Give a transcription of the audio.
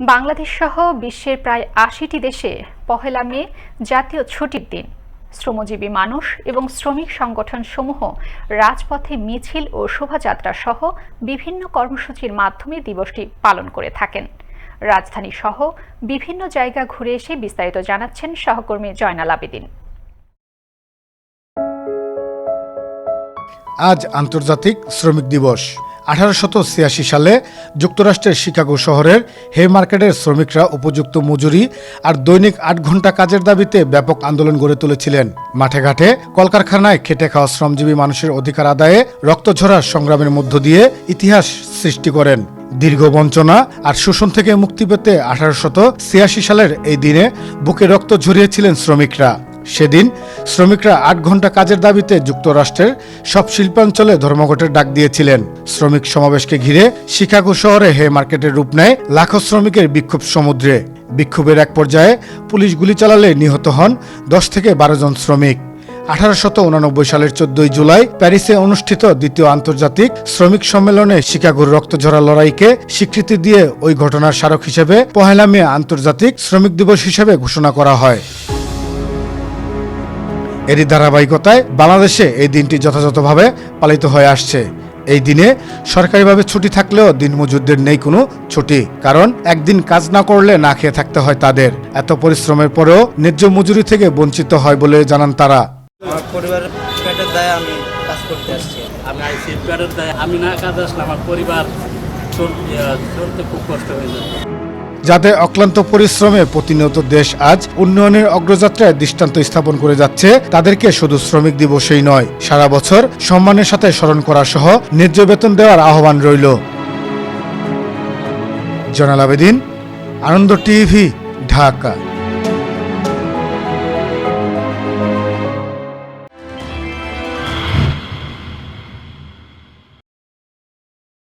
বাংলাদেশ সহ বিশ্বের প্রায় আশিটি দেশে পহেলা মে জাতীয় ছুটির দিন। শ্রমজীবী মানুষ এবং শ্রমিক সংগঠন সমূহ রাজপথে মিছিল ও শোভাযাত্রা সহ বিভিন্ন কর্মসূচির মাধ্যমে দিবসটি পালন করে থাকেন। রাজধানী সহ বিভিন্ন জায়গা ঘুরে এসে বিস্তারিত জানাচ্ছেন সহকর্মী জয়নাল আবেদিন। আজ আন্তর্জাতিক শ্রমিক দিবস। আঠারোশত ছিয়াশি সালে যুক্তরাষ্ট্রের শিকাগো শহরের হে মার্কেটের শ্রমিকরা উপযুক্ত মজুরি আর দৈনিক আট ঘণ্টা কাজের দাবিতে ব্যাপক আন্দোলন গড়ে তুলেছিলেন। মাঠে ঘাটে কলকারখানায় খেটে খাওয়া শ্রমজীবী মানুষের অধিকার আদায়ে রক্তঝরা সংগ্রামের মধ্য দিয়ে ইতিহাস সৃষ্টি করেন। দীর্ঘ বঞ্চনা আর শোষণ থেকে মুক্তি পেতে আঠারোশত ছিয়াশি সালের এই দিনে বুকে রক্ত ঝরিয়েছিলেন শ্রমিকরা। সেদিন শ্রমিকরা আট ঘণ্টা কাজের দাবিতে যুক্তরাষ্ট্রের সব শিল্পাঞ্চলে ধর্মঘটের ডাক দিয়েছিলেন। শ্রমিক সমাবেশকে ঘিরে শিকাগো শহরে হে মার্কেটের রূপ নেয় লাখো শ্রমিকের বিক্ষোভ সমুদ্রে। বিক্ষোভের এক পর্যায়ে পুলিশ গুলি চালালে নিহত হন দশ থেকে বারো জন শ্রমিক। আঠারোশত উনানব্বই সালের চোদ্দই জুলাই প্যারিসে অনুষ্ঠিত দ্বিতীয় আন্তর্জাতিক শ্রমিক সম্মেলনে শিকাগোর রক্তঝরা লড়াইকে স্বীকৃতি দিয়ে ওই ঘটনার স্মারক হিসেবে পহেলা মে আন্তর্জাতিক শ্রমিক দিবস হিসেবে ঘোষণা করা হয়। এরই ধারাবাহিকতায় বাংলাদেশে এই দিনটি যথাযথভাবে পালিত হয়ে আসছে। এই দিনে সরকারিভাবে ছুটি থাকলেও দিনমজুরদের নেই কোনো ছুটি, কারণ একদিন কাজ না করলে না খেয়ে থাকতে হয় তাদের। এত পরিশ্রমের পরেও ন্যায্য মজুরি থেকে বঞ্চিত হয় বলে জানান তারা। আমার পরিবারের পেটের দায়ে আমি কাজ করতে আসছি। আমি আইসি, পেটের দায় আমি না কাজ আসলে আমার পরিবার চলতে খুব কষ্ট হয়ে যাবে যাতে অক্লান্ত পরিশ্রমে প্রতিনিয়ত দেশ আজ উন্নয়নের অগ্রযাত্রায় দৃষ্টান্ত স্থাপন করে যাচ্ছে, তাদেরকে শুধু শ্রমিক দিবসেই নয়, সারা বছর সম্মানের সাথে স্মরণ করা সহ ন্যায্য বেতন দেওয়ার আহ্বান রইল। জনাল আবেদিন, আনন্দ টিভি, ঢাকা।